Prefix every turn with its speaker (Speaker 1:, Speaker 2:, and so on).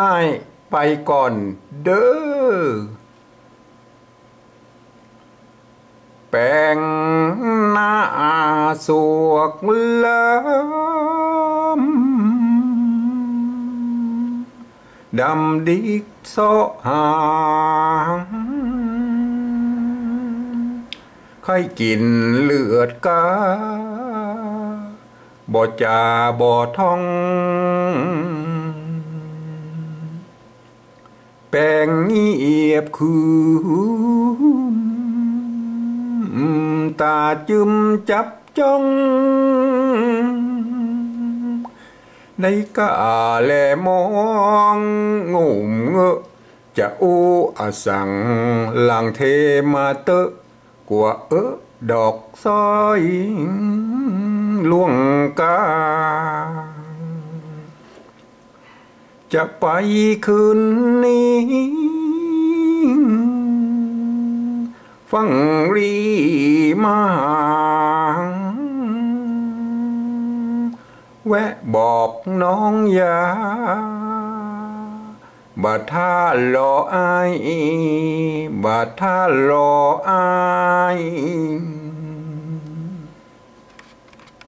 Speaker 1: อ้ายไปก่อนเด้อแปลงหน้าสวกเลิมดำดิกโซหางค่อยกินเลือดกาบ่จ่าบ่ท่อง แปลงเงียบคือตาจึมจับจ้องในกาแลมองงุ่มเงอะ จะไปคืนนี้ ฟังรีมาแวะบอกน้องยาบาท่ารออายบาท่ารออาย